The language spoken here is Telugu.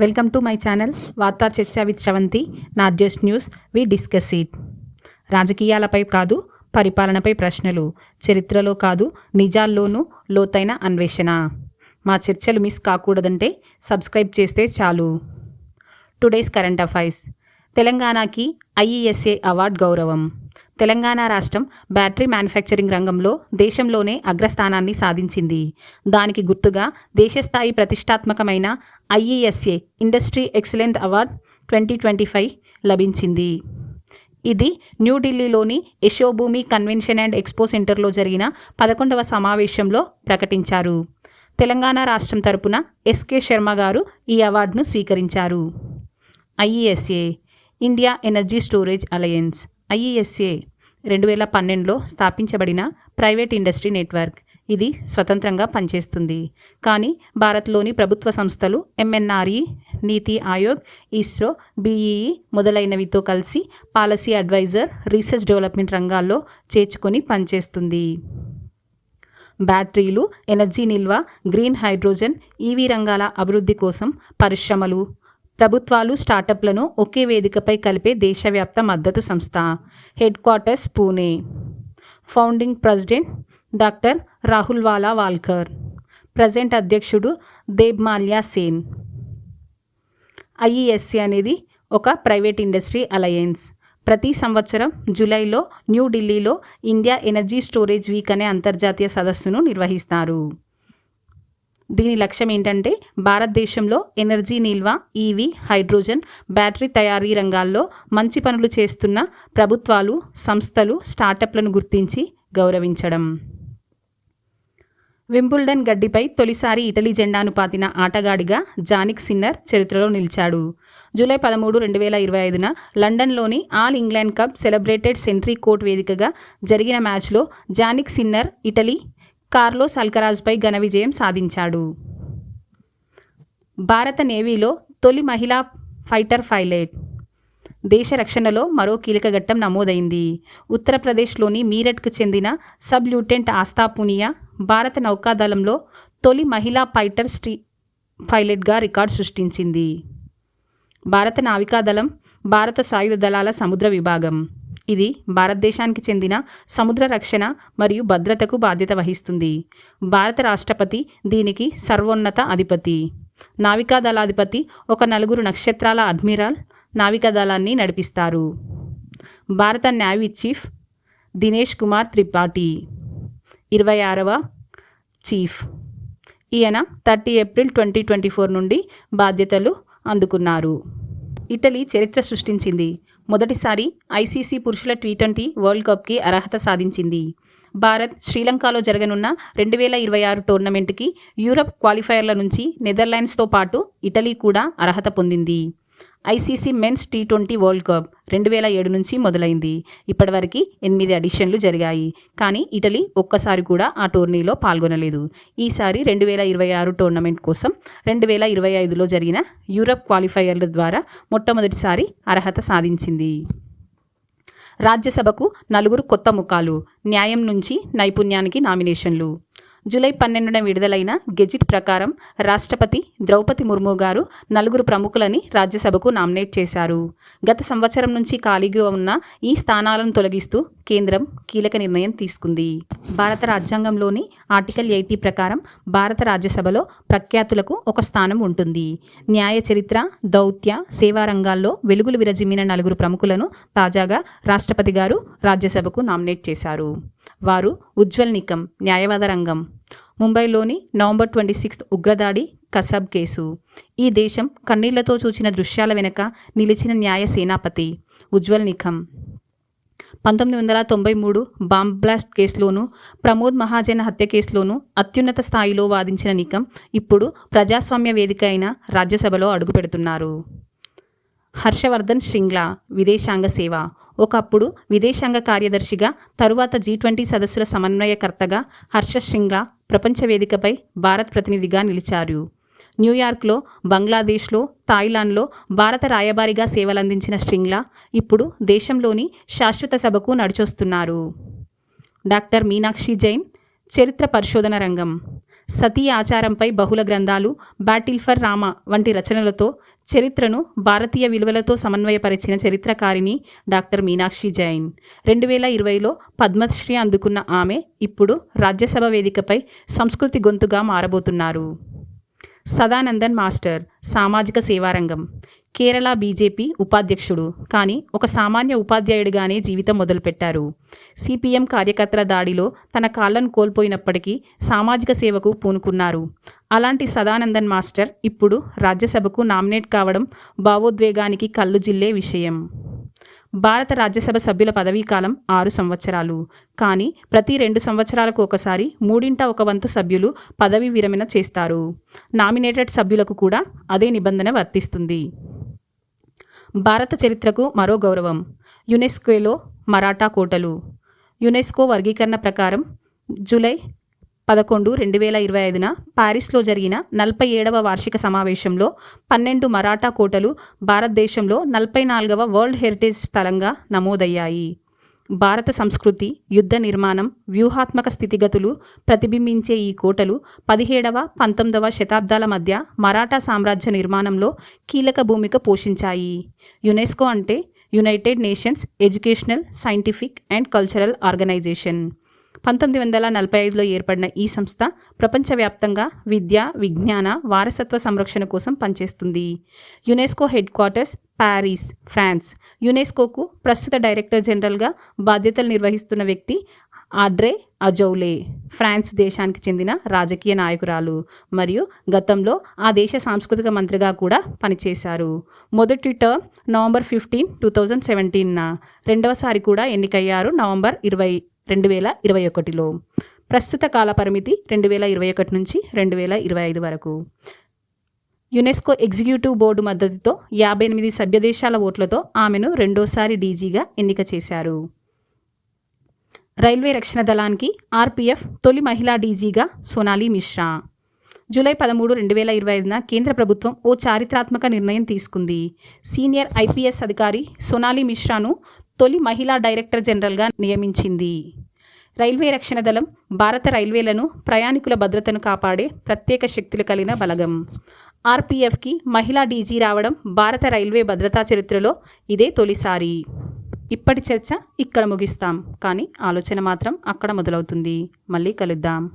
వెల్కమ్ టు మై ఛానల్ వార్తా చర్చ with Sravanthi not just news we discuss it. రాజకీయాలపై కాదు పరిపాలనపై ప్రశ్నలు. చరిత్రలో కాదు నిజాల్లోనూ లోతైన అన్వేషణ. మా చర్చలు మిస్ కాకూడదంటే సబ్స్క్రైబ్ చేస్తే చాలు. Today's current affairs. తెలంగాణకి ఐఈఎస్ఏ అవార్డ్ గౌరవం. తెలంగాణ రాష్ట్రం బ్యాటరీ మ్యానుఫ్యాక్చరింగ్ రంగంలో దేశంలోనే అగ్రస్థానాన్ని సాధించింది. దానికి గుర్తుగా దేశస్థాయి ప్రతిష్టాత్మకమైన IESA industry excellent award twenty twenty five లభించింది. ఇది న్యూఢిల్లీలోని యశోభూమి కన్వెన్షన్ అండ్ ఎక్స్పో సెంటర్లో జరిగిన పదకొండవ సమావేశంలో ప్రకటించారు. తెలంగాణ రాష్ట్రం తరపున ఎస్కే శర్మ గారు ఈ అవార్డును స్వీకరించారు. IESA India energy storage alliance IESA రెండు వేల పన్నెండులో స్థాపించబడిన ప్రైవేట్ ఇండస్ట్రీ నెట్వర్క్. ఇది స్వతంత్రంగా పనిచేస్తుంది. కానీ భారత్లోని ప్రభుత్వ సంస్థలు ఎంఎన్ఆర్ఈ నీతి ఆయోగ్ ఇస్రో బీఈఈ మొదలైనవితో కలిసి పాలసీ అడ్వైజర్ రీసెర్చ్ డెవలప్మెంట్ రంగాల్లో చేర్చుకొని పనిచేస్తుంది. బ్యాటరీలు ఎనర్జీ నిల్వ గ్రీన్ హైడ్రోజన్ ఈవీ రంగాల అభివృద్ధి కోసం పరిశ్రమలు ప్రభుత్వాలు స్టార్టప్లను ఒకే వేదికపై కలిపే దేశవ్యాప్త మద్దతు సంస్థ. Headquarters Pune. Founding president doctor Rahul Walawalkar. Present అధ్యక్షుడు దేబ్ మాల్యా సేన్. ఐఈఎస్సి అనేది ఒక ప్రైవేట్ ఇండస్ట్రీ అలయన్స్. ప్రతి సంవత్సరం జూలైలో న్యూఢిల్లీలో ఇండియా ఎనర్జీ స్టోరేజ్ వీక్ అనే అంతర్జాతీయ సదస్సును నిర్వహిస్తారు. దీని లక్ష్యం ఏంటంటే భారతదేశంలో ఎనర్జీ నిల్వ ఈవీ హైడ్రోజన్ బ్యాటరీ తయారీ రంగాల్లో మంచి పనులు చేస్తున్న ప్రభుత్వాలు సంస్థలు స్టార్టప్లను గుర్తించి గౌరవించడం. వింబుల్డన్ గడ్డిపై తొలిసారి ఇటలీ జెండాను పాతిన ఆటగాడిగా జానిక్ సిన్నర్ చరిత్రలో నిలిచాడు. జూలై పదమూడు రెండు వేల ఇరవై ఐదున లండన్లోని all England cup celebrated Centre Court వేదికగా జరిగిన మ్యాచ్లో జానిక్ సిన్నర్ ఇటలీ కార్లోస్ అల్కరాజ్పై ఘన విజయం సాధించాడు. భారత నేవీలో తొలి మహిళా ఫైటర్ పైలట్. దేశ రక్షణలో మరో కీలక ఘట్టం నమోదైంది. ఉత్తరప్రదేశ్లోని మీరట్కు చెందిన సబ్ ల్యూటెంట్ ఆస్థా పునియా భారత నౌకాదళంలో తొలి మహిళా ఫైటర్ స్ట్రీ పైలట్గా రికార్డు సృష్టించింది. భారత నావికాదళం భారత సాయుధ దళాల సముద్ర విభాగం. ఇది భారతదేశానికి చెందిన సముద్ర రక్షణ మరియు భద్రతకు బాధ్యత వహిస్తుంది. భారత రాష్ట్రపతి దీనికి సర్వోన్నత అధిపతి. నావికా దళాధిపతి ఒక నలుగురు నక్షత్రాల అడ్మిరల్ నావికా దళాన్ని నడిపిస్తారు. భారత నేవీ చీఫ్ దినేష్ కుమార్ త్రిపాఠి. ఇరవై ఆరవ చీఫ్. ఈయన thirty April twenty twenty four నుండి బాధ్యతలు అందుకున్నారు. ఇటలీ చరిత్ర సృష్టించింది. మొదటిసారి ఐసీసీ పురుషుల టీ ట్వంటీ వరల్డ్ కప్కి అర్హత సాధించింది. భారత్ శ్రీలంకలో జరగనున్న రెండు వేల ఇరవై ఆరు టోర్నమెంట్కి యూరప్ క్వాలిఫైయర్ల నుంచి నెదర్లాండ్స్తో పాటు ఇటలీ కూడా అర్హత పొందింది. ICC men's T twenty world cup రెండు వేల ఏడు నుంచి మొదలైంది. ఇప్పటివరకు ఎనిమిది అడిషన్లు జరిగాయి. కానీ ఇటలీ ఒక్కసారి కూడా ఆ టోర్నీలో పాల్గొనలేదు. ఈసారి రెండు వేల ఇరవై ఆరు టోర్నమెంట్ కోసం రెండు వేల ఇరవై ఐదులో జరిగిన యూరప్ క్వాలిఫైయర్ల ద్వారా మొట్టమొదటిసారి అర్హత సాధించింది. రాజ్యసభకు నలుగురు కొత్త ముఖాలు న్యాయం నుంచి నైపుణ్యానికి నామినేషన్లు జూలై పన్నెండున విడుదలైన గెజిట్ ప్రకారం రాష్ట్రపతి ద్రౌపది ముర్ము గారు నలుగురు ప్రముఖులని రాజ్యసభకు నామినేట్ చేశారు. గత సంవత్సరం నుంచి ఖాళీగా ఉన్న ఈ స్థానాలను తొలగిస్తూ కేంద్రం కీలక నిర్ణయం తీసుకుంది. భారత రాజ్యాంగంలోని ఆర్టికల్ ఎయిటీ ప్రకారం భారత రాజ్యసభలో ప్రఖ్యాతులకు ఒక స్థానం ఉంటుంది. న్యాయ చరిత్ర దౌత్య సేవా రంగాల్లో వెలుగులు విరజిమ్మిన నలుగురు ప్రముఖులను తాజాగా రాష్ట్రపతి గారు రాజ్యసభకు నామినేట్ చేశారు. వారు ఉజ్వల్ నికం న్యాయవాద రంగం. ముంబైలోని నవంబర్ ట్వంటీ సిక్స్త్ ఉగ్రదాడి కసబ్ కేసు. ఈ దేశం కన్నీళ్ళతో చూచిన దృశ్యాల వెనుక నిలిచిన న్యాయ సేనాపతి ఉజ్వల్ నిఖం పంతొమ్మిది వందల తొంభై మూడు బాంబ్ బ్లాస్ట్ కేసులోను ప్రమోద్ మహాజన్ హత్య కేసులోను అత్యున్నత స్థాయిలో వాదించిన నికం ఇప్పుడు ప్రజాస్వామ్య వేదిక అయిన రాజ్యసభలో అడుగుపెడుతున్నారు. హర్షవర్ధన్ శ్రింగ్లా విదేశాంగ సేవ ఒకప్పుడు విదేశాంగ కార్యదర్శిగా తరువాత జీ ట్వంటీ సదస్సుల సమన్వయకర్తగా హర్ష శ్రింగ్లా ప్రపంచ వేదికపై భారత్ ప్రతినిధిగా నిలిచారు. న్యూయార్క్లో బంగ్లాదేశ్లో థాయిలాండ్లో భారత రాయబారిగా సేవలందించిన శృంగ్లా ఇప్పుడు దేశంలోని శాశ్వత సభకు నడిచొస్తున్నారు. డాక్టర్ మీనాక్షి జైన్ చరిత్ర పరిశోధన రంగం. సతీ ఆచారంపై బహుళ గ్రంథాలు బ్యాటిల్ ఫర్ రామ వంటి రచనలతో చరిత్రను భారతీయ విలువలతో సమన్వయపరిచిన చరిత్రకారిణి డాక్టర్ మీనాక్షి జైన్. రెండు వేల ఇరవైలో పద్మశ్రీ అందుకున్న ఆమె ఇప్పుడు రాజ్యసభ వేదికపై సంస్కృతి గొంతుగా మారబోతున్నారు. సదానందన్ మాస్టర్ సామాజిక సేవారంగం. కేరళ బీజేపీ ఉపాధ్యక్షుడు. కానీ ఒక సామాన్య ఉపాధ్యాయుడిగానే జీవితం మొదలుపెట్టారు. సిపిఎం కార్యకర్తల దాడిలో తన కాళ్ళను కోల్పోయినప్పటికీ సామాజిక సేవకు పూనుకున్నారు. అలాంటి సదానందన్ మాస్టర్ ఇప్పుడు రాజ్యసభకు నామినేట్ కావడం భావోద్వేగానికి కళ్ళు జిల్లే విషయం. భారత రాజ్యసభ సభ్యుల పదవీకాలం ఆరు సంవత్సరాలు. కానీ ప్రతి రెండు సంవత్సరాలకు ఒకసారి మూడింట ఒక వంతు సభ్యులు పదవీ విరమణ చేస్తారు. నామినేటెడ్ సభ్యులకు కూడా అదే నిబంధన వర్తిస్తుంది. భారత చరిత్రకు మరో గౌరవం. యునెస్కోలో మరాఠా కోటలు. యునెస్కో వర్గీకరణ ప్రకారం జూలై పదకొండు రెండు వేల ఇరవై ఐదున పారిస్లో జరిగిన నలభై ఏడవ వార్షిక సమావేశంలో పన్నెండు మరాఠా కోటలు భారతదేశంలో నలభై నాలుగవ వరల్డ్ హెరిటేజ్ స్థలంగా నమోదయ్యాయి. భారత సంస్కృతి యుద్ధ నిర్మాణం వ్యూహాత్మక స్థితిగతులు ప్రతిబింబించే ఈ కోటలు పదిహేడవ పంతొమ్మిదవ శతాబ్దాల మధ్య మరాఠా సామ్రాజ్య నిర్మాణంలో కీలక భూమిక పోషించాయి. యునెస్కో అంటే United Nations educational scientific and cultural organisation పంతొమ్మిది వందల నలభై ఐదులో ఏర్పడిన ఈ సంస్థ ప్రపంచవ్యాప్తంగా విద్య విజ్ఞాన వారసత్వ సంరక్షణ కోసం పనిచేస్తుంది. UNESCO headquarters Paris France. యునెస్కోకు ప్రస్తుత డైరెక్టర్ జనరల్గా బాధ్యతలు నిర్వహిస్తున్న వ్యక్తి ఆడ్రే అజౌలే ఫ్రాన్స్ దేశానికి చెందిన రాజకీయ నాయకురాలు. మరియు గతంలో ఆ దేశ సాంస్కృతిక మంత్రిగా కూడా పనిచేశారు. మొదటి term November fifteen two thousand సెవెంటీన్న రెండవసారి కూడా ఎన్నికయ్యారు నవంబర్ ఇరవై రెండు వేల ఇరవై ఒకటిలో. ప్రస్తుత కాల పరిమితి రెండు వేల ఇరవై ఒకటి నుంచి రెండు వేల ఇరవై ఐదు వరకు. యునెస్కో ఎగ్జిక్యూటివ్ బోర్డు మద్దతుతో యాభై ఎనిమిది సభ్యదేశాల ఓట్లతో ఆమెను రెండోసారి డీజీగా ఎన్నిక చేశారు. రైల్వే రక్షణ దళానికి ఆర్పీఎఫ్ తొలి మహిళా డీజీగా సోనాలి మిశ్రా. జూలై పదమూడు రెండు వేల ఇరవై ఐదున కేంద్ర ప్రభుత్వం ఓ చారిత్రాత్మక నిర్ణయం తీసుకుంది. సీనియర్ ఐపీఎస్ అధికారి సోనాలి మిశ్రాను తొలి మహిళా డైరెక్టర్ జనరల్గా నియమించింది. రైల్వే రక్షణ దళం భారత రైల్వేలను ప్రయాణికుల భద్రతను కాపాడే ప్రత్యేక శక్తులు కలిగిన బలగం. ఆర్పీఎఫ్కి మహిళా డీజీ రావడం భారత రైల్వే భద్రతా చరిత్రలో ఇదే తొలిసారి. ఇప్పటి చర్చ ఇక్కడ ముగిస్తాం. కానీ ఆలోచన మాత్రం అక్కడ మొదలవుతుంది. మళ్ళీ కలుద్దాం.